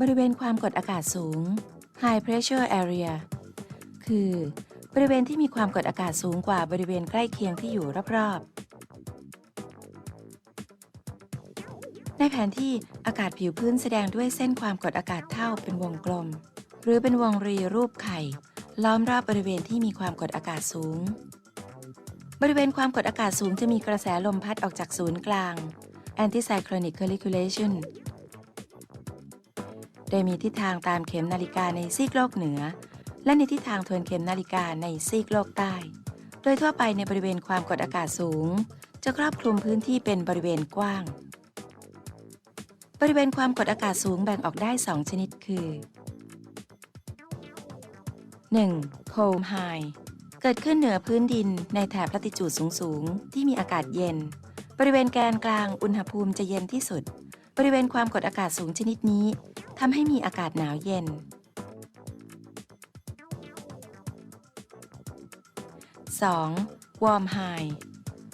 บริเวณความกดอากาศสูง High Pressure Area คือบริเวณที่มีความกดอากาศสูงกว่าบริเวณใกล้เคียงที่อยู่รอบๆ ในแผนที่อากาศผิวพื้นแสดงด้วยเส้นความกดอากาศเท่าเป็นวงกลม หรือเป็นวงรีรูปไข่ ล้อมรอบบริเวณที่มีความกดอากาศสูง บริเวณความกดอากาศสูงจะมีกระแสลมพัดออกจากศูนย์กลาง Anticyclonic Circulation โดยมีทิศทางตามเข็มนาฬิกาในซีกโลกเหนือ และในทิศทางทวนเข็มนาฬิกาในซีกโลกใต้ โดยทั่วไปในบริเวณความกดอากาศสูง จะครอบคลุมพื้นที่เป็นบริเวณกว้าง บริเวณความกดอากาศสูงแบ่งออกได้ 2 ชนิดคือ 1. Cold High เกิดขึ้นเหนือพื้นดินในแถบลัติจูดสูงๆ ที่มีอากาศเย็น บริเวณแกนกลางอุณหภูมิจะเย็นที่สุด บริเวณความกดอากาศสูงชนิดนี้ ทำให้มีอากาศหนาวเย็น 2. Warm High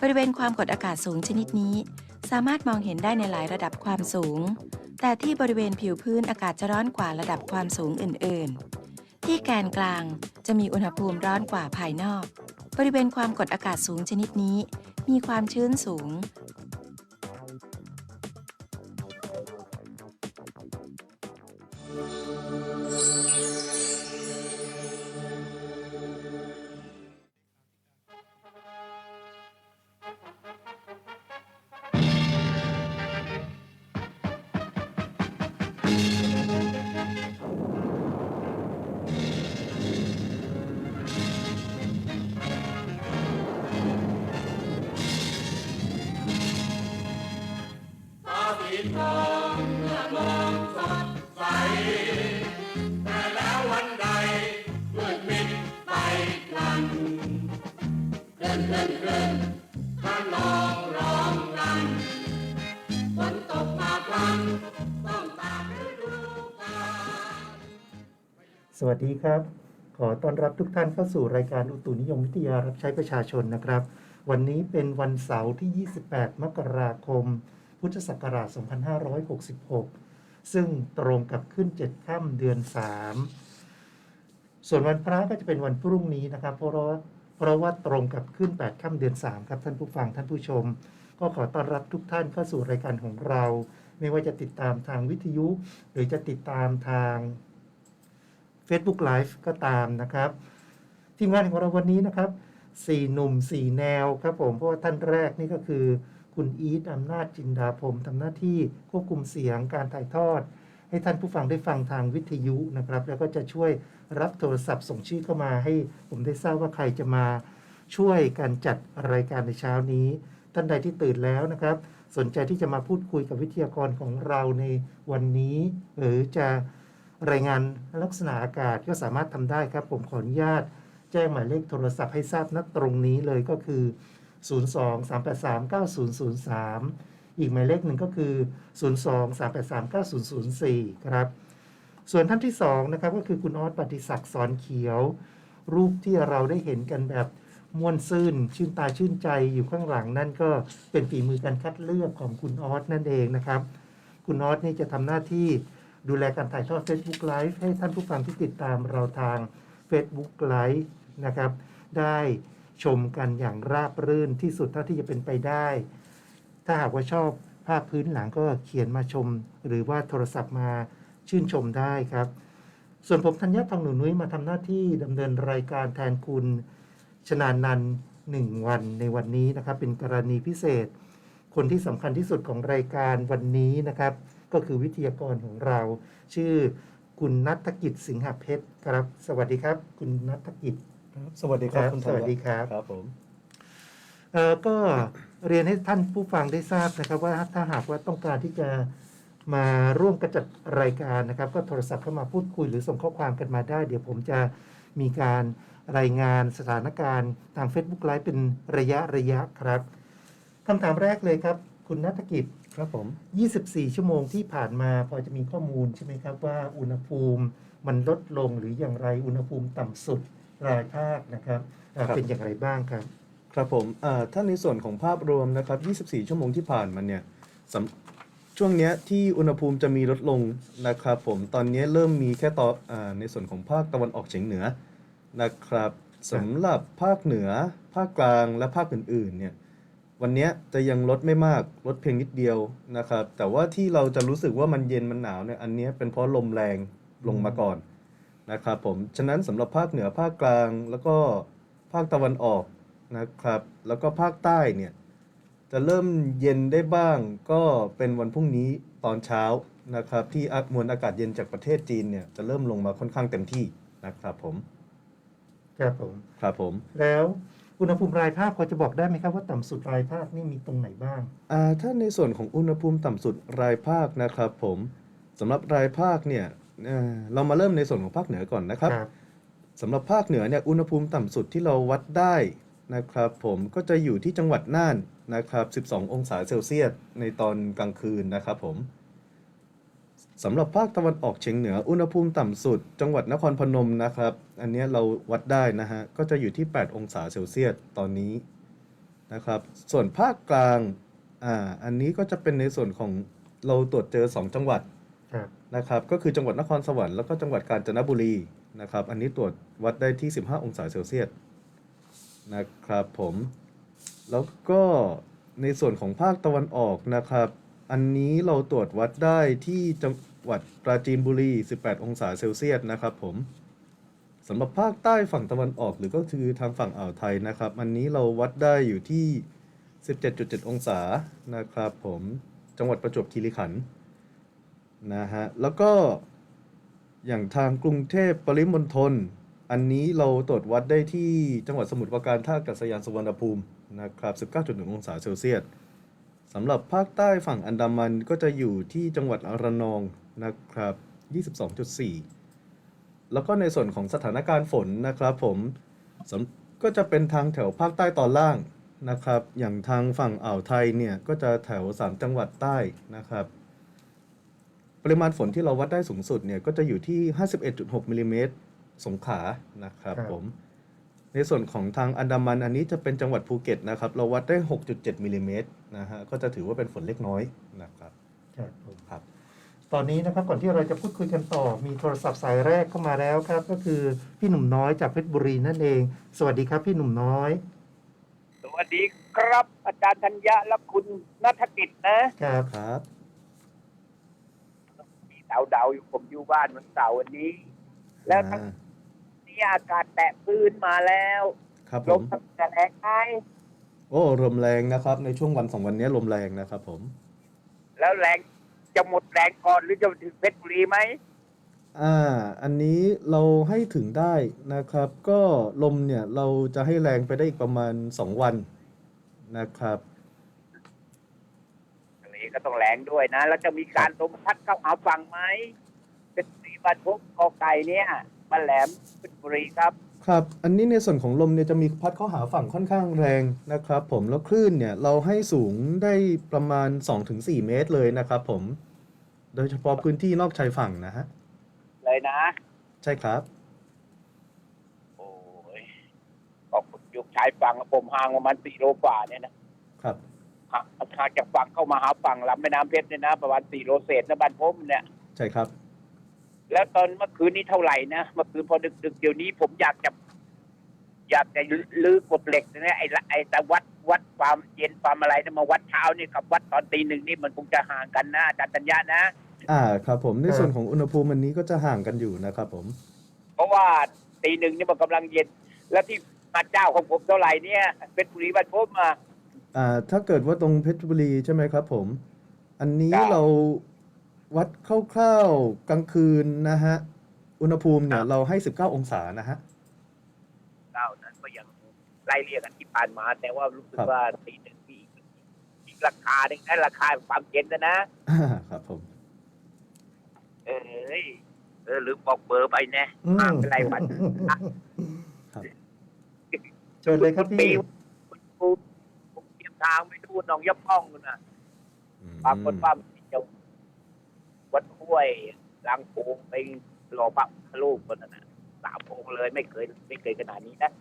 บริเวณความกดอากาศสูงชนิดนี้ สามารถมองเห็นได้ในหลายระดับความสูง แต่ที่บริเวณผิวพื้นอากาศจะร้อนกว่าระดับความสูงอื่น ๆ ที่แกนกลางจะมีอุณหภูมิร้อนกว่าภายนอก บริเวณความกดอากาศสูงชนิดนี้ มีความชื้นสูง สวัสดีครับ ขอต้อนรับทุกท่านเข้าสู่รายการอุตุนิยมวิทยารับใช้ประชาชนนะครับ วันนี้เป็นวันเสาร์ที่ 28 มกราคม พุทธศักราช 2566 ซึ่งตรงกับขึ้น 7 ค่ำเดือน 3 ส่วนวันพระก็จะเป็นวันพรุ่งนี้นะครับ เพราะว่าเพราะว่าตรงกับขึ้น 8 ค่ำเดือน 3 ครับท่านผู้ฟังท่านผู้ชม ก็ขอต้อนรับทุกท่านเข้าสู่รายการของเรา ไม่ว่าจะติดตามทางวิทยุ หรือจะติดตามทาง Facebook Live ก็ตามนะครับ ทีมงานของเราวันนี้นะครับสี่หนุ่มสี่แนวครับผมเพราะว่าท่านแรกนี่ก็คือ คุณอีทอำนาจจินดาพรมทำหน้าที่ควบคุมเสียงการถ่ายทอด ให้ท่านผู้ฟังได้ฟังทางวิทยุนะครับ แล้วก็จะช่วยรับโทรศัพท์ส่งชื่อเข้ามาให้ผมได้ทราบว่าใครจะมาช่วยการจัดรายการในเช้านี้ ท่านใดที่ตื่นแล้วนะครับ สนใจที่จะมาพูดคุยกับวิทยากรของเราในวันนี้ หรือจะ รายงานลักษณะอากาศก็สามารถทำได้ครับ ผมขออนุญาต แจ้งหมายเลขโทรศัพท์ให้ทราบณตรงนี้เลยก็คือ 02 383 9003 อีกหมายเลขหนึ่งก็คือ 02 383 9004 ครับ ส่วนท่านที่2นะครับก็คือคุณออสปฏิศักดิ์สอนเขียว รูปที่เราได้เห็นกันแบบม่วนซื่นชื่นตาชื่นใจอยู่ข้างหลังนั่นก็เป็นฝีมือการคัดเลือกของคุณออสนั่นเองนะครับ คุณออสนี่จะทำหน้าที่ ดูแลการถ่ายทอด Facebook Live ให้ท่านผู้ฟังที่ติดตามเราทาง Facebook Live นะครับ ได้ชมกันอย่างราบรื่นที่สุดเท่าที่จะเป็นไปได้ ถ้าหากว่าชอบภาพพื้นหลังก็เขียนมาชม หรือว่าโทรศัพท์มาชื่นชมได้ครับ ส่วนผมธัญญาทองหนูนุ้ยมาทำหน้าที่ดำเนินรายการแทนคุณชนานันหนึ่งวันในวันนี้นะครับ เป็นกรณีพิเศษ คนที่สำคัญที่สุดของรายการวันนี้นะครับ ก็คือวิทยากรของเรา ชื่อคุณนัทกิจสิงหเพชรครับ สวัสดีครับ คุณนัทกิจครับสวัสดีครับครับคุณสวัสดีครับครับผมเอ่อก็เรียนให้ท่านผู้ฟังได้ทราบนะครับ ว่าถ้าหากว่าต้องการที่จะมาร่วมกระจัดรายการนะครับ ก็โทรศัพท์เข้ามาพูดคุยหรือส่งข้อความกันมาได้ เดี๋ยวผมจะมีการรายงานสถานการณ์ทาง Facebook Live เป็นระยะระยะครับคำถามแรกเลยครับ คุณนัฐกิจ ครับผม 24 ชั่วโมงที่ผ่านมาพอจะมีข้อมูลใช่ไหมครับว่าอุณหภูมิมันลดลงหรืออย่างไรอุณหภูมิต่ำสุดรายภาคนะครับเอ่อเป็นอย่างไรบ้างครับ ครับผมเอ่อถ้าในส่วนของภาพรวมนะครับ 24 ชั่วโมงที่ผ่านมาเนี่ยสช่วงเนี้ยที่อุณหภูมิจะมีลดลงนะครับผมตอนนี้เริ่มมีแค่ตอนอาในส่วนของภาคตะวันออกเฉียงเหนือนะครับสำหรับภาคเหนือ ภาคกลางและภาคอื่นๆเนี่ย วันเนี้ยจะยังลดไม่มากลดเพียงนิดเดียวนะครับ แต่ว่าที่เราจะรู้สึกว่ามันเย็นมันหนาวเนี่ยอันเนี้ยเป็นเพราะลมแรงลงมาก่อนนะครับผมฉะนั้นสำหรับภาคเหนือภาคกลางแล้วก็ภาคตะวันออกนะครับ แล้วก็ภาคใต้เนี่ยจะเริ่มเย็นได้บ้างก็เป็นวันพรุ่งนี้ตอนเช้านะครับ ที่อามวลอากาศเย็นจากประเทศจีนเนี่ยจะเริ่มลงมาค่อนข้างเต็มที่นะครับผม ครับผม ครับผม แล้ว อุณหภูมิรายภาคพอจะบอกได้ไหมครับว่าต่ำสุดรายภาคนี่มีตรงไหนบ้าง อ่าถ้าในส่วนของอุณหภูมิต่ำสุดรายภาคนะครับผมสำหรับรายภาคเนี่ยเอ่อเรามาเริ่มในส่วนของภาคเหนือก่อนนะครับสำหรับภาคเหนือเนี่ยอุณหภูมิต่ำสุดที่เราวัดได้นะครับผมก็จะอยู่ที่จังหวัดน่านนะครับ 12 องศาเซลเซียสในตอนกลางคืนนะครับผม สำหรับภาคตะวันออกเฉียงเหนืออุณหภูมิต่ำสุด จังหวัดนครพนมนะครับ อันนี้เราวัดได้นะฮะ ก็จะอยู่ที่ 8 องศาเซลเซียสตอนนี้นะครับ ส่วนภาคกลางอ่าอันนี้ก็จะเป็นในส่วนของเราตรวจเจอ 2 จังหวัดนะครับ ก็คือจังหวัดนครสวรรค์แล้วก็จังหวัดกาญจนบุรีนะครับ อันนี้ตรวจวัดได้ที่ 15 องศาเซลเซียสนะครับผม แล้วก็ในส่วนของภาคตะวันออกนะครับ อันนี้เราตรวจวัดได้ที่จังหวัดปราจีนบุรี 18 องศาเซลเซียสนะครับผมสำหรับภาคใต้ฝั่งตะวันออกหรือก็คือทางฝั่งอ่าวไทยนะครับ อันนี้เราวัดได้อยู่ที่ 17.7 องศานะครับผมจังหวัดประจวบคีรีขันธ์นะฮะแล้วก็อย่างทางกรุงเทพปริมณฑลอันนี้เราตรวจวัดได้ที่จังหวัดสมุทรปราการท่าอากาศยานสุวรรณภูมินะครับ 19.1 องศาเซลเซียส สำหรับภาคใต้ฝั่งอันดามันก็จะอยู่ที่จังหวัดระนองนะครับ 22.4 แล้วก็ในส่วนของสถานการณ์ฝนนะครับผมสำก็จะเป็นทางแถวภาคใต้ตอนล่างนะครับ อย่างทางฝั่งอ่าวไทยเนี่ยก็จะแถว 3 จังหวัดใต้นะครับ ปริมาณฝนที่เราวัดได้สูงสุดเนี่ยก็จะอยู่ที่ 51.6มิลลิเมตรสงขลานะครับครับผม ในส่วนของทางอันดามันอันนี้จะเป็นจังหวัดภูเก็ตนะครับ เราวัดได้ 6.7มิลลิเมตรนะฮะก็จะถือว่าเป็นฝนเล็กน้อยนะครับครับผมครับ ตอนนี้นะครับก่อนที่เราจะพูดคุยกันต่อ มีโทรศัพท์สายแรกเข้ามาแล้วครับ ก็คือพี่หนุ่มน้อยจากเพชรบุรีนั่นเอง สวัสดีครับพี่หนุ่มน้อย สวัสดีครับ อาจารย์ธัญญะและคุณนัฐกิจนะครับครับมีดาวดาวๆอยู่ผมอยู่บ้านวันเสาร์วันนี้ แล้วทั้ง อ่านี้อากาศแตะพื้นมาแล้วครับผลมมทั้งกระแรงไงโอ้ลมแรงนะครับ ในช่วงวันสองวันนี้ลมแรงนะครับผมแล้วแรงจะหมดแรงก่อนหรือจะถึงเพชรบุรีไหมอ่าอันนี้เราให้ถึงได้นะครับ ก็ลมเนี่ยเราจะให้แรงไปได้อีกประมาณ 2 วันนะครับ ทะเลก็ต้องแรงด้วยนะ แล้วจะมีการลมพัดเข้าหาฝั่งไหมเพชรบุรีบ้านพบกอไก่เนี่ย บ้านแหลมเพชรบุรีครับ ครับ อันนี้ในส่วนของลมเนี่ยจะมีพัดเข้าหาฝั่งค่อนข้างแรงนะครับ ผมแล้วคลื่นเนี่ยเราให้สูงได้ประมาณ 2-4 เมตรเลยนะครับ ผม โดยเฉพาะพื้นที่นอกชายฝั่งนะฮะเลยนะ ใช่ครับ โอ้ยก็ยุคชายฝั่งผมห่างประมาณสี่โลกว่าเนี่ยนะครับห่างห่างจากฝั่งเข้ามาหาฝั่งลำแม่น้ำเพชรเนี่ยนะ ประมาณสี่โลเศษนะบ้านผมเนี่ย ใช่ครับ แล้วตอนเมื่อคืนนี้เท่าไหร่นะเมื่อคืนพอดึกๆเดี๋ยวนี้ผมอยากจะอยากจะลื้อกดเหล็กนะไอ้ละไอ้แต่วัดวัดความเย็นความอะไรนะมาวัดเช้านี่กับวัดตอนตีหนึ่งนี่มันคงจะห่างกันนะอาจารย์ตัญญานะอ่าครับผมในครับส่วนของอุณหภูมิอันนี้ก็จะห่างกันอยู่นะครับผม เพราะว่าตีหนึ่งนี่มันกำลังเย็น แล้วที่มาเจ้าของผมเท่าไหร่เนี่ยเป็นบุรีบ้านผมมาอ่าถ้าเกิดว่าตรงเพชรบุรีใช่ไหมครับผม อันนี้ครับเรา วัดคร่าวๆกลางคืนนะฮะ อุณหภูมิเนี่ยเราให้ 19 องศานะฮะเจ้านั้นก็ยังไล่เรียกกันที่ผ่านมา แต่ว่ารู้สึกครับ ว่าตีหนึ่งมีอีกราคาหนึ่งนะราคาความเย็นนะนะครับผม เอ้ยเออหรือบอกเบอร์ไปแน่อืมห่างเป็นไรวันเชิญเลยครับพี่ผมผมเตรียมทางไปดูหนองยับป้องนะปรากฏว่ามันจะวัด ห้วยลางโพงไปรอพระลูกคนนั้นนะสามองค์เลยไม่เคยไม่เคยขนาดนี้นะ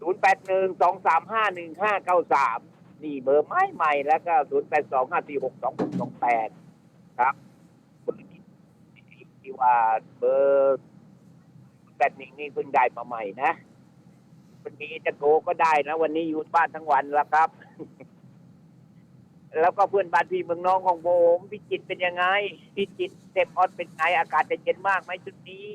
ศูนย์แปดหนึ่งสองสามห้าหนึ่งห้าเก้าสามนี่เบอร์ไม้ใหม่แล้วก็ศูนย์แปดสองห้าสี่หกสองหกสองแปดครับที่ว่าเบอร์แปดหนึ่งนี่เพิ่งได้มาใหม่นะวันนี้จะโกก็ได้นะ วันนี้อยู่บ้านทั้งวันแล้วครับ แล้วก็เพื่อนบ้านพี่เมืองน้องของผมพิจิตรเป็นยังไงพิจิตรเทพออสเป็นไงอากาศจะเย็นมากไหมชุดนี้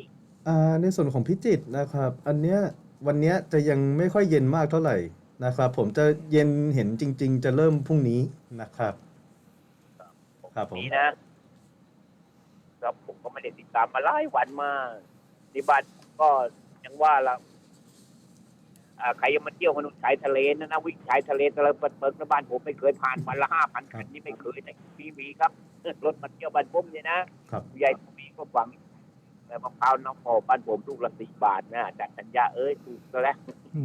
อ่าในส่วนของพิจิตรนะครับ อันเนี้ยวันเนี้ยจะยังไม่ค่อยเย็นมากเท่าไหร่นะครับ ผมจะเย็นเห็นจริง ๆ จะเริ่มพรุ่งนี้นะครับ ครับผม นี่นะครับผมก็ไม่ได้ติดตามมาหลายวันมาที่บ้านก็ยังว่าละอ่า ใครยังมาเที่ยวมนุษย์ชายทะเลนะนะวิ่งชายทะเลตะเลิดเปิดเปิดในบ้านผมไม่เคยผ่านวันละห้าพันคันนี่ไม่เคยนะมีมีครับรถมาเที่ยวบ้านผมเนี่ยนะครับผู้ใหญ่ผู้มีก็ฟังแต่มะพร้าวน้ำหอมบ้านผมลูกละสี่บาทนะจากสัญญาเอ้ยถูกซะแล้วอื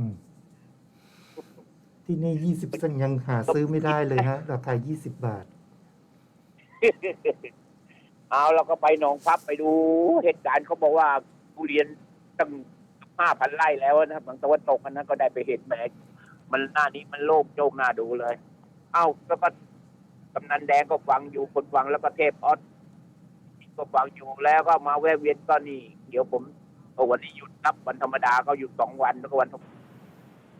มที่นี่ยี่สิบสังยังหาซื้อไม่ได้เลยฮะราคายี่สิบบาท เอาเราก็ไปหนองพับไปดูเหตุการณ์เขาบอกว่าทุเรียนตั้ง ห้าพันไร่แล้วนะฝั่งตะวันตกนนั้นก็ได้ไปเห็นแหมมันหน้านี้มันโล่งโจ้งหน้าดูเลย เอ้าแล้วก็กำนันแดงก็ฟังอยู่คนฟังแล้วก็เทพออสก็ฟังอยู่แล้วก็มาแวะเวียนก็นี่ เดี๋ยวผมวันนี้หยุดนับวันธรรมดาก็หยุดสองวันแล้วก็วัน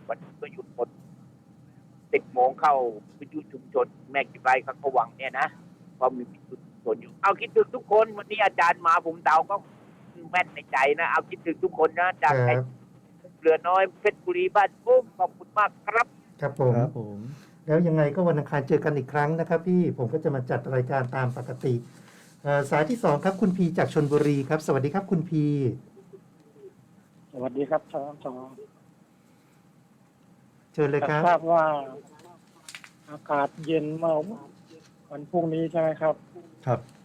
วันก็หยุดหมดสิบโมงเข้าวิทยุชุมชน แม่กิไรเขาก็หวังเนี่ยนะเพราะมีวิทยุชุมชนอยู่ เอาคิดถึงทุกคนวันนี้อาจารย์มาผมเดาก็ แม่นในใจนะ เอาคิดถึงทุกคนนะจากคไอ้รับเรือน้อยเพชรบุรีบ้านปุ้มขอบคุณมากครับ ครับผม ครับผมแล้วยังไงก็วันอังคารเจอกันอีกครั้งนะครับ พี่ผมก็จะมาจัดรายการตามปกติเอ่อสายที่สองครับคุณพีจากชนบุรีครับ สวัสดีครับคุณพีสวัสดีครับทั้งสองเชิญเลยครับ ทราบว่า อากาศเย็นเมื่อวันพรุ่งนี้ใช่ไหมครับ ครับจะ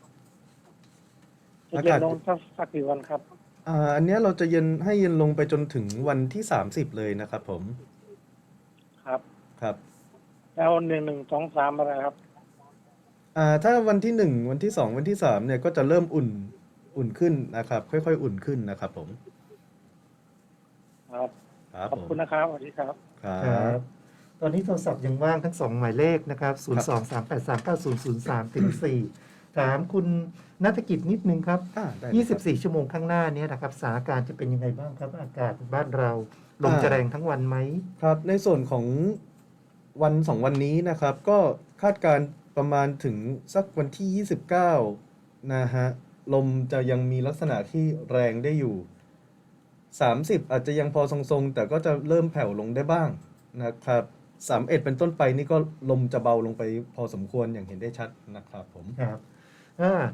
เย็นอากาศลงสักสักกี่วันครับ อ่า อันเนี้ยเราจะเย็นให้เย็นลงไปจนถึงวันที่30เลยนะครับผม ครับ ครับ แล้วหนึ่งหนึ่งสองสามอะไรครับ อ่า ถ้าวันที่หนึ่งวันที่สองวันที่สามเนี่ยก็จะเริ่มอุ่น อุ่นขึ้นนะครับ ค่อยๆ อุ่นขึ้นนะครับ ผม ครับ ครับขอบผม คุณนะครับสวัสดีครับ ครัครับ บ ตอนนี้โทรศัพท์ยังว่างทั้งสองหมายเลขนะครับ 0 2 3 8 3 9 0 0 3ถึง4ถามคุณ นัฐกิจนิดนึงครับ อ่าได้เลยครับ 24 ชั่วโมงข้างหน้าเนี้นะครับสถานการณ์จะเป็นยังไงบ้างครับ อากาศบ้านเรา ลมอ่า จะแรงทั้งวันไหม ครับในส่วนของวันสองวันนี้นะครับ ก็คาดการณ์ประมาณถึงสักวันที่ 29 นะฮะ ลมจะยังมีลักษณะที่แรงได้อยู่ 30 อาจจะยังพอทรงๆ แต่ก็จะเริ่มแผ่วลงได้บ้างนะครับ 31 เป็นต้นไปนี่ก็ลมจะเบาลงไปพอสมควรอย่างเห็นได้ชัดนะครับผม ครับอ่า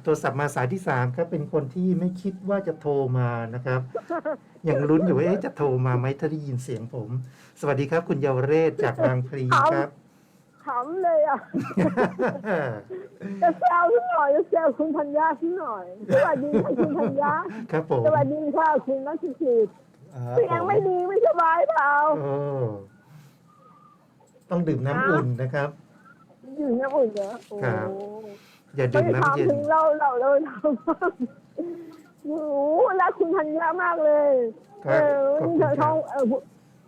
โทรศัพท์มาสายที่3ครับเป็นคนที่ไม่คิดว่าจะโทรมานะครับ ยังลุ้นอยู่ว่าเอ๊ะจะโทรมาไหมถ้าได้ยินเสียงผม สวัสดีครับ คุณเยาวเรศจากบางพลีครับขำเลยอะจะแซวสักหน่อยจะแซวคุณธัญญาสักหน่อย สวัสดีค่ะคุณธัญญาครับผมสวัสดีค่ะคุณนัทสิทธิ์ครับเสียงผมไม่ดีไม่สบายเปล่าโอ้ต้องดื่มน้ำอุ่นนะครับอยู่น้ำอุ่นเหรอโอ้ครับ อย่าก็ดื่มจะน้ำถามเย็น ถึงเราเราเราเราหนูรักคุณธัญญามากเลยคเอรับอขอบวันคุนี้ณเธอครัท้อบ งเออ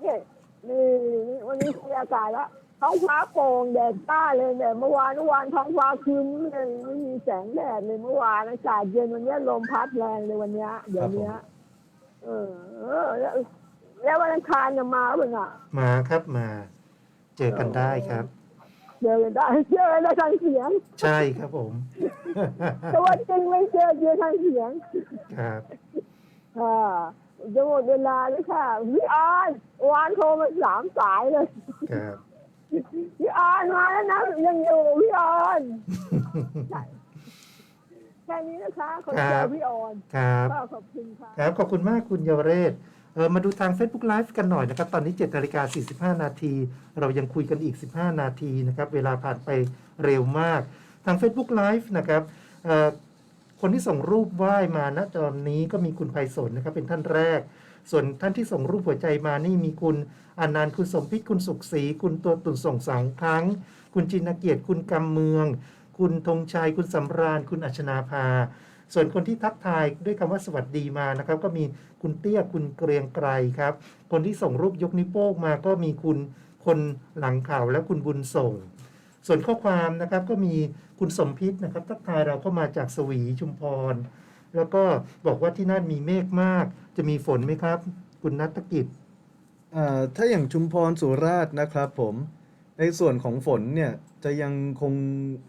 เนี่ยนี่นี่วันนี้คุยอากาศแล้วท้องฟ้าโปร่งแดดต้าเลยเนี่ยเมื่อวานเมื่อวานท้องฟ้าครึ้มเลยไม่มีแสงแดดเลยเมื่อวานอากาศเย็นวันนี้ลมพัดแรงเลยวันนี้เดี๋ยวนี้เออเออแล้วแล้ววันอังคารจะมาเปล่าอะ มาครับมา เจอกันได้ครับ เจอกันได้เจอกันได้ทางเสียง ใช่ครับผม แต่ว่าจริงไม่เจอเจอทางเสียง ครับอ่าจะหมดเวลาแล้วค่ะพี่ออนวานโทรมาสามสายเลยครับพี่ออนมาแล้วนะยังอยู่พี่ออนแค่นี้นะคะคนเจอพี่ออนครับก็ขอบคุณค่ะครับขอบคุณมากคุณเยาวเรศเออมาดูทาง Facebook Live กันหน่อยนะครับ ตอนนี้7นาฬิกา45 นาที เรายังคุยกันอีก 15 นาทีนะครับ เวลาผ่านไปเร็วมาก ทาง Facebook Live นะครับคนที่ส่งรูปไหว้มาณตอนนี้ก็มีคุณไพศาลนะครับเป็นท่านแรก ส่วนท่านที่ส่งรูปหัวใจมานี่มีคุณอนันต์คุณสมพิษคุณสุขศรีคุณตัวตุ่นส่งสองครั้ง คุณจินเกียรติคุณกำเมือง คุณธงชัยคุณสำราญ คุณอัชนาภา ส่วนคนที่ทักทายด้วยคำว่าสวัสดีมานะครับ ก็มีคุณเตี้ยคุณเกรียงไกรครับ คนที่ส่งรูปยกนิ้วโป้งมาก็มีคุณคนหลังข่าวและคุณบุญส่ง ส่วนข้อความนะครับก็มีคุณสมพิษนะครับ ทักทายเราเข้ามาจากสวีชุมพร แล้วก็บอกว่าที่นั่นมีเมฆมาก จะมีฝนไหมครับ คุณนัฐกิจถ้าอย่างชุมพรสุราษฎร์นะครับผมในส่วนของฝนเนี่ย จะยังคง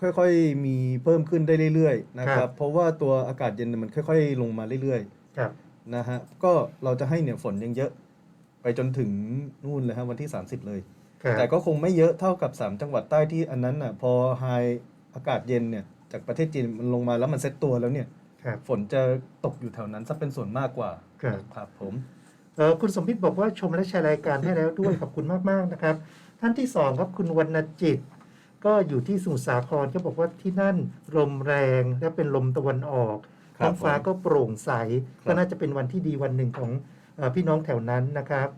ค่อยๆมีเพิ่มขึ้นได้เรื่อยๆนะคครัรับ บ เพราะว่าตัวอากาศเย็นเนี่ยมันค่อยๆ ลงมาเรื่อยครับ ๆนะฮะก็เราจะให้เนี่ยฝนยังเยอะ ไปจนถึงนู่นเลยฮะวันที่ 30 เลย ครับ แต่ก็คงไม่เยอะเท่ากับ 3 จังหวัดใต้ที่อันนั้นน่ะพอไฮอากาศเย็นเนี่ยจากประเทศจีนมันลงมาแล้วมันเซ็ตตัวแล้วเนี่ยครับ ฝนจะตกอยู่แถวนั้นซะเป็นส่วนมากกว่าครับ ครับผม เอ่อคุณสมพิษบอกว่าชมและแชร์รายการให้แล้วด้วย ขอบคุณมาก ๆ นะครับ ท่านที่สองครับคุณวรรณจิต ก็อยู่ที่สมุทรสาครก็บอกว่าที่นั่นลมแรงและเป็นลมตะวันออกครับท้องฟ้าก็โปร่งใสครับก็น่าจะเป็นวันที่ดีวันหนึ่งของเออพี่น้องแถวนั้นนะครับ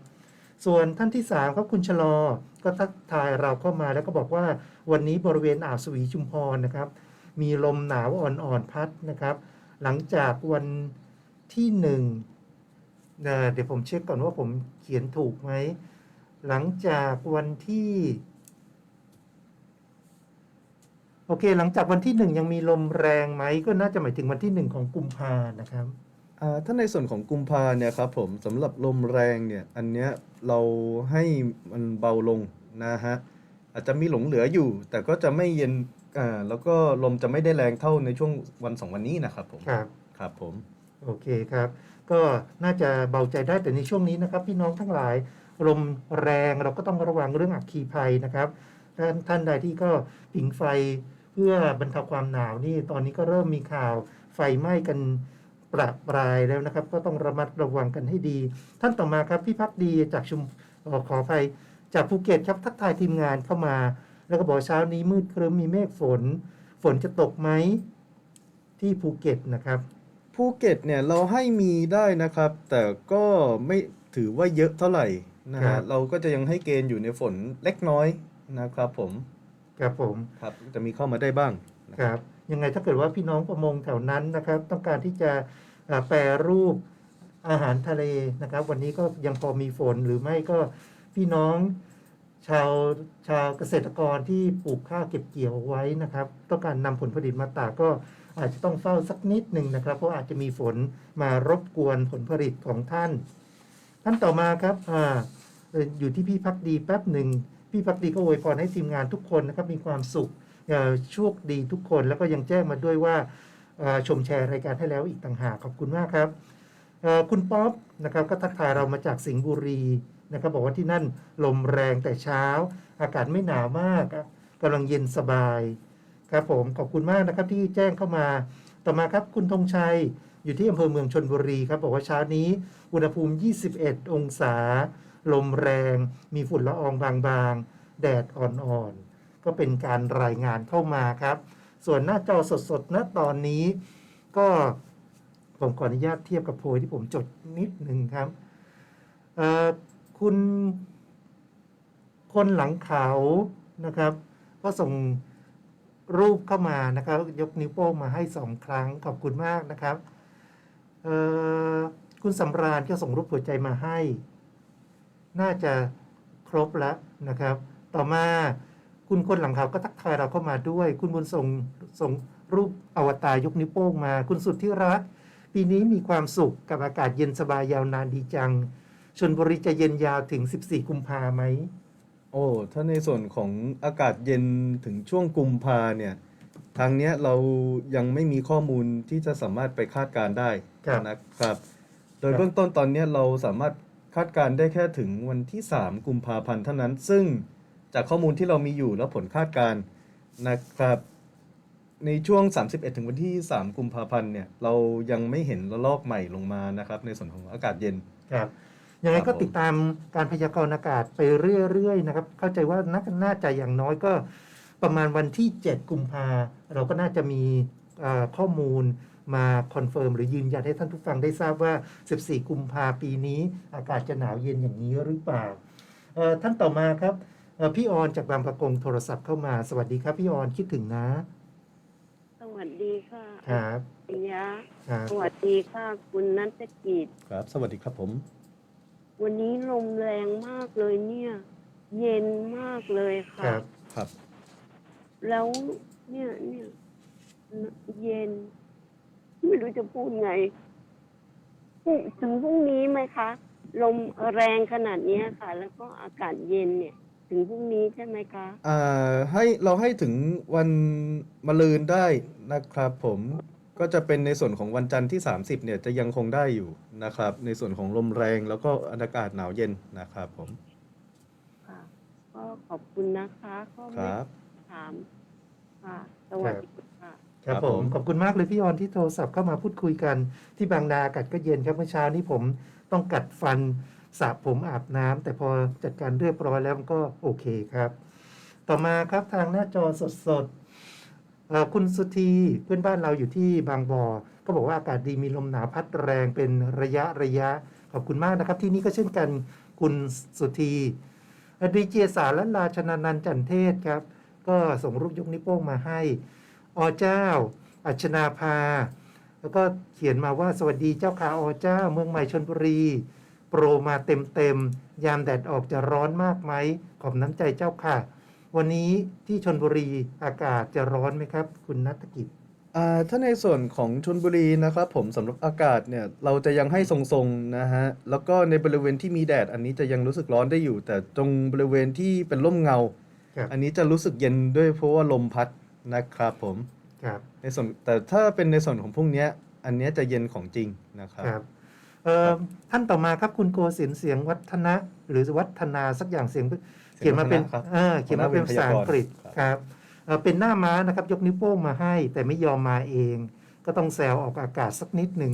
ส่วนท่านที่สามครับคุณชะลอก็ทักทายเราเข้ามาแล้วก็บอกว่าวันนี้บริเวณอ่าวสวีชุมพรนะครับ มีลมหนาวอ่อนๆพัดนะครับ หลังจากวันที่หนึ่งเอ่อเดี๋ยวผมเช็คก่อนว่าผมเขียนถูกไหมหลังจากวันที่ โอเค หลังจากวันที่หนึ่งยังมีลมแรงไหมก็น่าจะหมายถึงวันที่หนึ่งของกุมภานะครับ อ่าถ้าในส่วนของกุมภาเนี่ยครับผมสำหรับลมแรงเนี่ยอันเนี้ยเราให้มันเบาลงนะฮะอาจจะมีหลงเหลืออยู่ แต่ก็จะไม่เย็นอ่าแล้วก็ลมจะไม่ได้แรงเท่าในช่วงวันสองวันนี้นะครับผมครับ ครับผม โอเคครับ ก็น่าจะเบาใจได้แต่ในช่วงนี้นะครับ พี่น้องทั้งหลายลมแรงเราก็ต้องระวังเรื่องอัคคีภัยนะครับ ท่านท่านใดที่ก็ผิงไฟเพื่อบรรเทาความหนาวนี่ตอนนี้ก็เริ่มมีข่าวไฟไหม้กันประปรายแล้วนะครับ ก็ต้องระมัดระวังกันให้ดี ท่านต่อมาครับพี่พักดีจากชุมเอ่อขออภัยจากภูเก็ตครับทักทายทีมงานเข้ามา แล้วก็บอกเช้านี้มืดครึ้มมีเมฆฝน ฝนจะตกไหมที่ภูเก็ตนะครับภูเก็ตเนี่ยเราให้มีได้นะครับ แต่ก็ไม่ถือว่าเยอะเท่าไหร่นะครัฮะบเราก็จะยังให้เกณฑ์อยู่ในฝนเล็กน้อย นะครับผมครับผมครับจะมีเข้ามาได้บ้างนะครับยังไงถ้าเกิดว่าพี่น้องประมงแถวนั้นนะครับ ต้องการที่จะอ่าแปรรูปอาหารทะเลนะครับ วันนี้ก็ยังพอมีฝนหรือไม่ก็พี่น้องชาวชาวเกษตรกรที่ปลูกข้าวเก็บเกี่ยวเอาไว้นะครับ ต้องการนำผลผลิตมาตากก็อาจจะต้องเฝ้าสักนิดหนึ่งนะครับ เพราะอาจจะมีฝนมารบกวนผลผลิตของท่าน ท่านต่อมาครับอ่าเอ่ออยู่ที่พี่พักดีแป๊บหนึ่ง พี่พักดีก็อวยพรให้ทีมงานทุกคนนะครับมีความสุขเอ่อโชคดีทุกคนแล้วก็ยังแจ้งมาด้วยว่าชมแชร์รายการให้แล้วอีกต่างหากขอบคุณมากครับคุณป๊อปนะครับก็ทักทายเรามาจากสิงห์บุรีนะครับบอกว่าที่นั่นลมแรงแต่เช้า อากาศไม่หนาวมากครับกำลังเย็นสบายครับผมขอบคุณมากนะครับที่แจ้งเข้ามา ต่อมาครับคุณธงชัยอยู่ที่อำเภอเมืองชนบุรีครับบอกว่าเช้านี้อุณหภูมิ 21 องศา ลมแรง มีฝุ่นละอองบางๆ แดดอ่อนๆ ก็เป็นการรายงานเข้ามาครับ ส่วนหน้าจอสดๆณตอนนี้ก็ผมขออนุญาตเทียบกับโพยที่ผมจดนิดหนึ่งครับคุณคนหลังเขานะครับ ก็ส่งรูปเข้ามานะครับ ยกนิ้วโป้งมาให้สองครั้งขอบคุณมากนะครับคุณสำราญก็ส่งรูปหัวใจมาให้ น่าจะครบแล้วนะครับ ต่อมาคุณคนหลังเขาก็ทักทายเราเข้ามาด้วย คุณบุญส่งส่งรูปอวตารยกนิ้วโป้งมา คุณสุดที่รัก ปีนี้มีความสุขกับอากาศเย็นสบายยาวนานดีจังชนบุรีจะเย็นยาวถึง 14 กุมภาไหม โอ้ ถ้าในส่วนของอากาศเย็นถึงช่วงกุมภาเนี่ย ทางเนี้ยเรายังไม่มีข้อมูลที่จะสามารถไปคาดการณ์ได้ครับนะครับ โดยครับเบื้องต้นตอนเนี้ยเราสามารถ คาดการณ์ได้แค่ถึงวันที่ 3 กุมภาพันธ์เท่านั้น ซึ่งจากข้อมูลที่เรามีอยู่แล้วผลคาดการณ์นะครับ ในช่วง 31 ถึงวันที่ 3 กุมภาพันธ์เนี่ยเรายังไม่เห็นระลอกใหม่ลงมานะครับ ในส่วนของอากาศเย็น ครับยังไงครัก็ติดตามการพยากรณ์อากาศไปเรื่อยๆนะครับ เข้าใจว่าน่าน่าจะอย่างน้อยก็ประมาณวันที่ 7 กุมภาเราก็น่าจะมีข้อมูล มาคอนเฟิร์มหรือยืนยันให้ท่านผู้ฟังได้ทราบว่า 14 กุมภาปีนี้ อากาศจะหนาวเย็นอย่างนี้หรือเปล่าเอ่อท่านต่อมาครับเอ่อพี่ออนจากบางประกงโทรศัพท์เข้ามา สวัสดีครับพี่ออนคิดถึงนะ สวัสดีค่ะครับปิยะครับสวัสดีค่ะ คุณนัทกิจครับ สวัสดีครับผม วันนี้ลมแรงมากเลยเนี่ย เย็นมากเลยคค่ะรับครับ แล้วเนี่ยเนี่ยเย็น ไม่รู้จะพูดไงพรุ่งถึงพรุ่งนี้ไหมคะ ลมแรงขนาดเนี้ยค่ะ แล้วก็อากาศเย็นเนี่ย ถึงพรุ่งนี้ใช่ไหมคะอ่าให้เราให้ถึงวันมะรืนได้นะครับผมก็จะเป็นในส่วนของวันจันทร์ที่ 30 เนี่ยจะยังคงได้อยู่นะครับ ในส่วนของลมแรงแล้วก็อากาศหนาวเย็นนะครับผมค่ะก็ขอบคุณนะคะก็คไม่รับถามค่ะสวัสดี ค่ะครับครับผผมมขอบคุณมากเลยพี่ออนที่โทรศัพท์เข้ามาพูดคุยกัน ที่บางนาอากาศก็เย็นครับเมื่อเช้านี้ผมต้องกัดฟันสระผมอาบน้ำแต่พอจัดการเรียบร้อยแล้วมันก็โอเคครับ ต่อมาครับทางหน้าจอสดๆเอ่อคุณสุธีเพื่อนบ้านเราอยู่ที่บางบ่อก็บอกว่าอากาศดีมีลมหนาวพัดแรงเป็นระยะระยะขอบคุณมากนะครับ ที่นี่ก็เช่นกันคุณสุธีอดีเจสารและราชนานันท์จันเทศครับ ก็ส่งรูปยกนิ้วโป้งมาให้ อเจ้า อัชนาภา แล้วก็เขียนมาว่าสวัสดีเจ้าขาอเจ้า เมืองใหม่ชนบุรี โปรมาเต็มเต็มๆยามแดดออกจะร้อนมากไหมขอบน้ำใจเจ้าค่ะ วันนี้ที่ชนบุรีอากาศจะร้อนไหมครับ คุณนัฐกิจอ่าถ้าในส่วนของชนบุรีนะครับผมสำหรับอากาศเนี่ยเราจะยังให้ทรงๆนะฮะแล้วก็ในบริเวณที่มีแดดอันนี้จะยังรู้สึกร้อนได้อยู่ แต่ตรงบริเวณที่เป็นร่มเงาครับอันนี้จะรู้สึกเย็นด้วยเพราะว่าลมพัด นะครับผมครับในส่วนแต่ถ้าเป็นในส่วนของพวกเนี้ยอันเนี้ยจะเย็นของจริงนะครับครับเอ่อท่านต่อมาครับคุณโกศินทร์เสียงวัฒนะ หรือวัฒนาสักอย่างเสียงเขียนมาเป็นครับเออเขียนมาเป็นภาษาอังกฤษครับครับเอ่อเป็นหน้าม้านะครับยกนิ้วโป้งมาให้ แต่ไม่ยอมมาเอง ก็ต้องแซวออกอากาศสักนิดหนึ่ง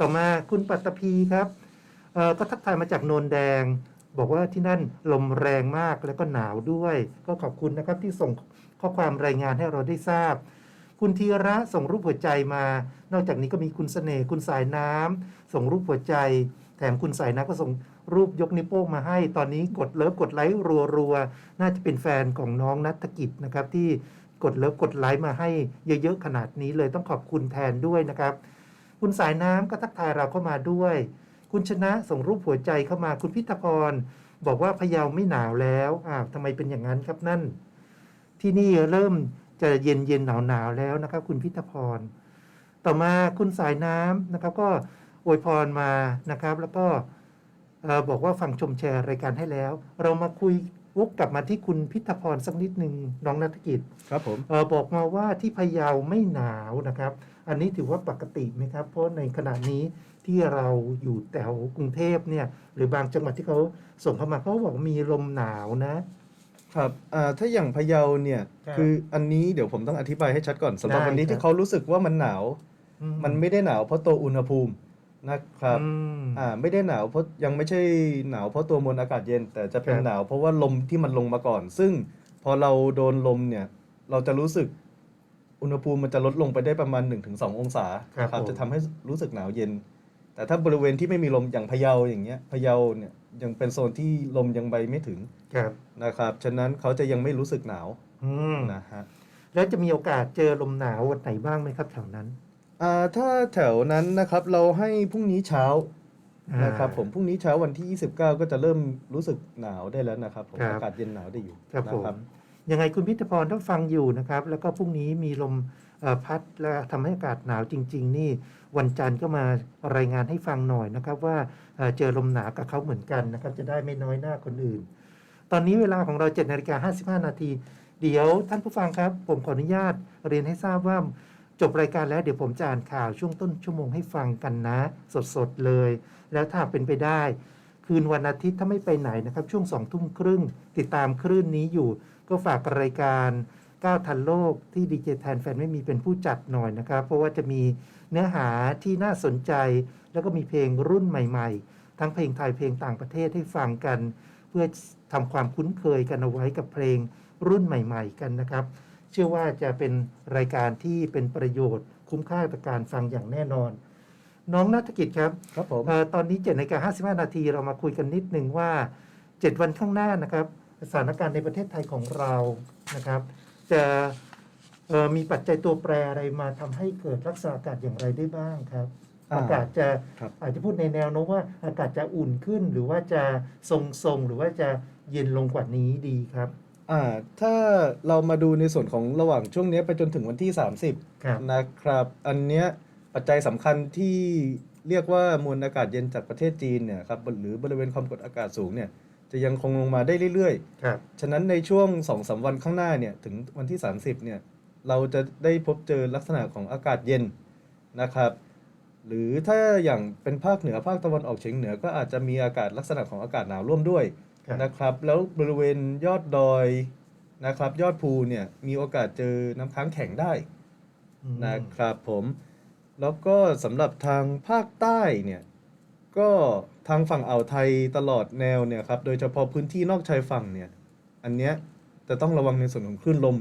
ต่อมาคุณปัตตภีครับเอ่อก็ทักทายมาจากโนนแดง บอกว่าที่นั่นลมแรงมากแล้วก็หนาวด้วย ก็ขอบคุณนะครับที่ส่งข้อความรายงานให้เราได้ทราบ คุณธีระส่งรูปหัวใจมา นอกจากนี้ก็มีคุณเสน่ห์คุณสายน้ำส่งรูปหัวใจ แถมคุณสายน้ำก็ส่งรูปยกนิ้วโป้งมาให้ ตอนนี้กดเลิฟกดไลค์รัวๆน่าจะเป็นแฟนของน้องนัฐกิจนะครับที่กดเลิฟกดไลค์มาให้เยอะๆขนาดนี้เลยต้องขอบคุณแทนด้วยนะครับ คุณสายน้ำก็ทักทายเราเข้ามาด้วย คุณชนะส่งรูปหัวใจเข้ามาคุณพิธพรบอกว่าพะเยาไม่หนาวแล้วอ้าวทำไมเป็นอย่างนั้นครับนั่น ที่นี่เริ่มจะเย็นเย็นหนาวหนาวแล้วนะครับ คุณพิธพร ต่อมาคุณสายน้ำนะครับ ก็อวยพรมานะครับ แล้วก็บอกว่าฟังชมแชร์รายการให้แล้ว เรามาคุย วกกลับมาที่คุณพิธพรสักนิดหนึ่งน้องนัฐกิจครับผมเออบอกมาว่าที่พะเยาไม่หนาวนะครับ อันนี้ถือว่าปกติไหมครับ เพราะในขณะนี้ที่เราอยู่แถวกรุงเทพเนี่ย หรือบางจังหวัดที่เขาส่งเข้ามาเขาบอกมีลมหนาวนะครับอ่าถ้าอย่างพะเยาเนี่ยครับคืออันนี้เดี๋ยวผมต้องอธิบายให้ชัดก่อนสำหรับได้วันนี้ครับ ที่เขารู้สึกว่ามันหนาว อืมันไม่ได้หนาวเพราะตัวอุณหภูมิ นะครับอืม อ่าไม่ได้หนาวเพราะยังไม่ใช่หนาวเพราะตัวมวลอากาศเย็น แต่จะเป็นครับ หนาวเพราะว่าลมที่มันลงมาก่อน ซึ่งพอเราโดนลมเนี่ย เราจะรู้สึกอุณหภูมิมันจะลดลงไปได้ประมาณ 1-2 องศาครับนะครับผม จะทำให้รู้สึกหนาวเย็น แต่ถ้าบริเวณที่ไม่มีลมอย่างพะเยาอย่างเงี้ยพะเยาเนี่ยยังเป็นโซนที่ลมยังไปไม่ถึงครับนะครับฉะนั้นเขาจะยังไม่รู้สึกหนาวอืมนะฮะ แล้วจะมีโอกาสเจอลมหนาววันไหนบ้างไหมครับแถวนั้น อ่าถ้าแถวนั้นนะครับเราให้พรุ่งนี้เช้าอ่านะครับผมพรุ่งนี้เช้าวันที่ 29 ก็จะเริ่มรู้สึกหนาวได้แล้วนะครับผมครับ อากาศเย็นหนาวได้อยู่ครับนะผมยังไงคุณพิธพรถ้าฟังอยู่นะครับ แล้วก็พรุ่งนี้มีลมเอ่อพัดและทำให้อากาศหนาวจริง ๆ นี่วันจันทร์ก็มารายงานให้ฟังหน่อยนะครับ ว่าเอ่อเจอลมหนาวกับเขาเหมือนกันนะครับ จะได้ไม่น้อยหน้าคนอื่น ตอนนี้เวลาของเรา7นาฬิกา55 นาที เดี๋ยวท่านผู้ฟังครับ ผมขออนุญาตเรียนให้ทราบว่า จบรายการแล้วเดี๋ยวผมจะอ่านข่าวช่วงต้นชั่วโมงให้ฟังกันนะ สดๆเลย แล้วถ้าเป็นไปได้ คืนวันอาทิตย์ถ้าไม่ไปไหนนะครับ ช่วงสองทุ่มครึ่ง ติดตามคลื่นนี้อยู่ ก็ฝากรายการก้าวทันโลกที่ดีเจแทนแฟนไม่มีเป็นผู้จัดหน่อยนะครับ เพราะว่าจะมีเนื้อหาที่น่าสนใจ แล้วก็มีเพลงรุ่นใหม่ ๆ ทั้งเพลงไทยเพลงต่างประเทศให้ฟังกัน เพื่อทำความคุ้นเคยกันเอาไว้กับเพลงรุ่นใหม่ ๆ กันนะครับ เชื่อว่าจะเป็นรายการที่เป็นประโยชน์คุ้มค่าต่อการฟังอย่างแน่นอน น้องนัฐกิจครับครับผมเอ่อตอนนี้7นาฬิกา55นาทีเรามาคุยกันนิดหนึ่งว่า 7 วันข้างหน้านะครับ สถานการณ์ในประเทศไทยของเรานะครับ จะเอ่อมีปัจจัยตัวแปรอะไรมาทำให้เกิดลักษณะอากาศอย่างไรได้บ้างครับ อ่า อากาศจะครับ อาจจะพูดในแนวโน้มว่าอากาศจะอุ่นขึ้น หรือว่าจะทรงๆหรือว่าจะเย็นลงกว่านี้ดีครับ อ่าถ้าเรามาดูในส่วนของระหว่างช่วงเนี้ยไปจนถึงวันที่30ครับนะครับ อันเนี้ยปัจจัยสำคัญที่เรียกว่ามวลอากาศเย็นจากประเทศจีนเนี่ยครับหรือบริเวณความกดอากาศสูงเนี่ยจะยังคงลงมาได้เรื่อย ครับ ๆ ฉะนั้นในช่วง2อสวันข้างหน้าเนี่ยถึงวันที่ 30เนี่ยเราจะได้พบเจอลักษณะของอากาศเย็นนะครับ หรือถ้าอย่างเป็นภาคเหนือภาคตะวันออกเฉียงเหนือก็อาจจะมีอากาศลักษณะของอากาศหนาวร่วมด้วย ครับ นะครับ แล้วบริเวณยอดดอยนะครับ ยอดภูเนี่ยมีโอกาสเจอน้ำค้างแข็งได้อืมนะครับผม แล้วก็สำหรับทางภาคใต้เนี่ยก็ทางฝั่งอ่าวไทยตลอดแนวเนี่ยครับโดยเฉพาะพื้นที่นอกชายฝั่งเนี่ยอันเนี้ยจะต้องระวังในส่วนของคลื่นลม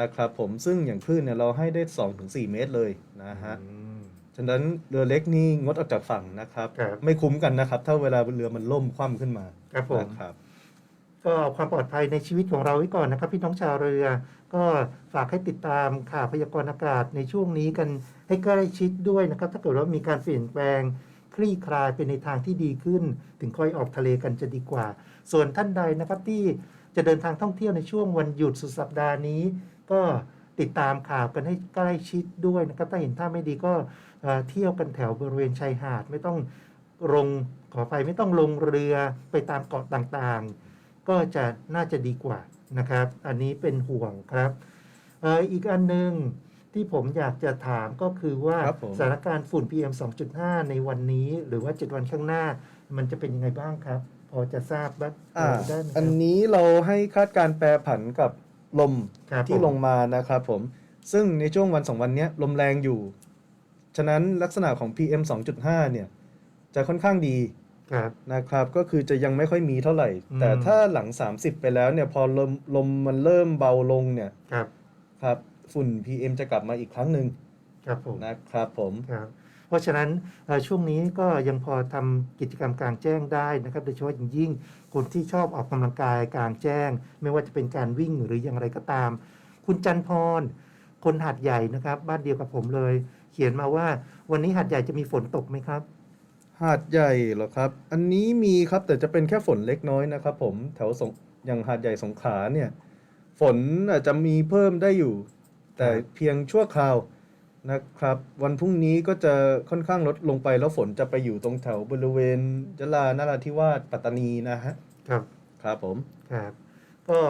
นะครับผมซึ่งอย่างคลื่นเนี่ยเราให้ได้ 2-4 เมตรเลยนะฮะ อืม ฉะนั้นเรือเล็กนี่งดออกจากฝั่งนะครับ ครับ ไม่คุ้มกันนะครับ ถ้าเวลาเรือมันล่มคว่ำขึ้นมา ครับผม นะครับ ก็เอาความปลอดภัยในชีวิตของเราไว้ก่อนนะครับ พี่น้องชาวเรือ ก็ฝากให้ติดตามข่าวพยากรณ์อากาศในช่วงนี้กันให้ใกล้ชิดด้วยนะครับ ถ้าเกิดว่ามีการเปลี่ยนแปลง คลี่คลายเป็นในทางที่ดีขึ้น ถึงค่อยออกทะเลกันจะดีกว่า ส่วนท่านใดนะครับที่จะเดินทางท่องเที่ยวในช่วงวันหยุดสุดสัปดาห์นี้ ก็ติดตามข่าวกันให้ใกล้ชิดด้วยนะครับถ้าเห็นท่าไม่ดีก็เอ่อเที่ยวกันแถวบริเวณชายหาด ไม่ต้อง ลงขอไปไม่ต้องลงเรือไปตามเกาะต่างๆ ก็จะน่าจะดีกว่านะครับ อันนี้เป็นห่วงครับเอ่ออีกอันหนึ่งที่ผมอยากจะถามก็คือว่าครับผม สถานการณ์ฝุ่น PM 2.5 ในวันนี้หรือว่า 7 วันข้างหน้า มันจะเป็นยังไงบ้างครับ พอจะทราบบ้างอ่าได้ไหมครับอันนี้เราให้คาดการณ์แปรผันกับลมครับที่ผมลงมานะครับผม ซึ่งในช่วงวันสองวันเนี้ยลมแรงอยู่ ฉะนั้นลักษณะของ PM 2.5 เนี่ย จะค่อนข้างดีครับนะครับก็คือจะยังไม่ค่อยมีเท่าไหร่อืมแต่ถ้าหลัง 30 ไปแล้วเนี่ยพอลมลมมันเริ่มเบาลงเนี่ยครับครับฝุ่น PM จะกลับมาอีกครั้งหนึ่งครับผมนะครับผมครับเพราะฉะนั้นเอ่อช่วงนี้ก็ยังพอทำกิจกรรมกลางแจ้งได้นะครับ โดยเฉพาะอย่างยิ่งคนที่ชอบออกกำลังกายกลางแจ้ง ไม่ว่าจะเป็นการวิ่งหรืออย่างไรก็ตาม คุณจันพร คนหัดใหญ่นะครับ บ้านเดียวกับผมเลย เขียนมาว่าวันนี้หัดใหญ่จะมีฝนตกไหมครับ หาดใหญ่เหรอครับ อันนี้มีครับแต่จะเป็นแค่ฝนเล็กน้อยนะครับ ผมแถวสงอย่างหาดใหญ่สงขลาเนี่ย ฝนอาจจะมีเพิ่มได้อยู่ แต่ครับเพียงชั่วคราวนะครับ วันพรุ่งนี้ก็จะค่อนข้างลดลงไปแล้วฝนจะไปอยู่ตรงแถวบริเวณยะลานราธิวาสปัตตานีนะฮะครับครับผมครับก็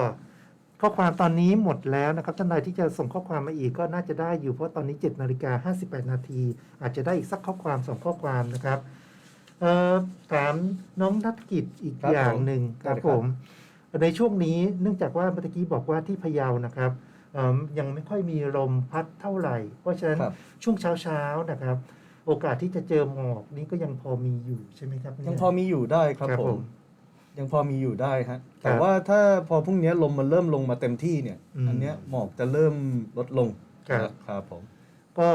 ข้อความตอนนี้หมดแล้วนะครับท่านใดที่จะส่งข้อความมาอีกก็น่าจะได้อยู่เพราะตอนนี้7นาฬิกา58นาทีอาจจะได้อีกสักข้อความสองข้อความนะครับ เอ่อถามน้องนักกิจอีกครับอย่างผมหนึ่งครับได้เลยผครับ ม ในช่วงนี้เนื่องจากว่าเมื่อกี้บอกว่าที่พะเยานะครับเอิ่มยังไม่ค่อยมีลมพัดเท่าไหร่ เพราะฉะนั้นครับ ช่วงเช้าเช้าๆนะครับ โอกาสที่จะเจอหมอกนี้ก็ยังพอมีอยู่ใช่ไหมครับเนี่ยังพอมีอยู่ได้ครับครับผผมมยังพอมีอยู่ได้ฮะครัแต่บว่าถ้าพอพรุ่งนี้ลมมันเริ่มลงมาเต็มที่เนี่ย อืมอันเนี้ยหมอกจะเริ่มลดลงครับนะครับผม ก็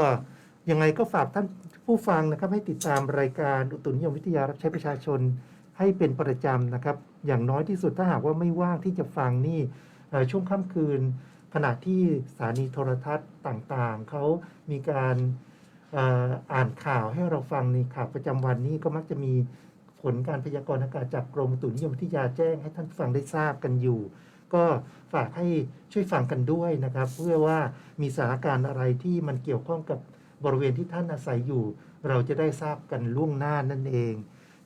ยังไงก็ฝากท่านผู้ฟังนะครับให้ติดตามรายการอุตุนิยมวิทยารับใช้ประชาชนให้เป็นประจำนะครับ อย่างน้อยที่สุดถ้าหากว่าไม่ว่างที่จะฟังนี่ช่วงค่ำคืน ขณะที่สถานีโทรทัศน์ต่างๆ เขามีการอ่ออ่านข่าวให้เราฟังในข่าวประจำวันนี้ก็มักจะมีผลการพยากรณ์อากาศจากกรมอุตุนิยมวิทยาแจ้งให้ท่านฟังได้ทราบกันอยู่ ก็ฝากให้ช่วยฟังกันด้วยนะครับ เพื่อว่ามีสถานการณ์อะไรที่มันเกี่ยวข้องกับ บริเวณที่ท่านอาศัยอยู่ เราจะได้ทราบกันล่วงหน้านั่นเอง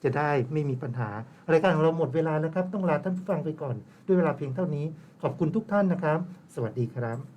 จะได้ไม่มีปัญหารายการของเราหมดเวลาแล้วครับ ต้องลาท่านผู้ฟังไปก่อน ด้วยเวลาเพียงเท่านี้ ขอบคุณทุกท่านนะครับ สวัสดีครับ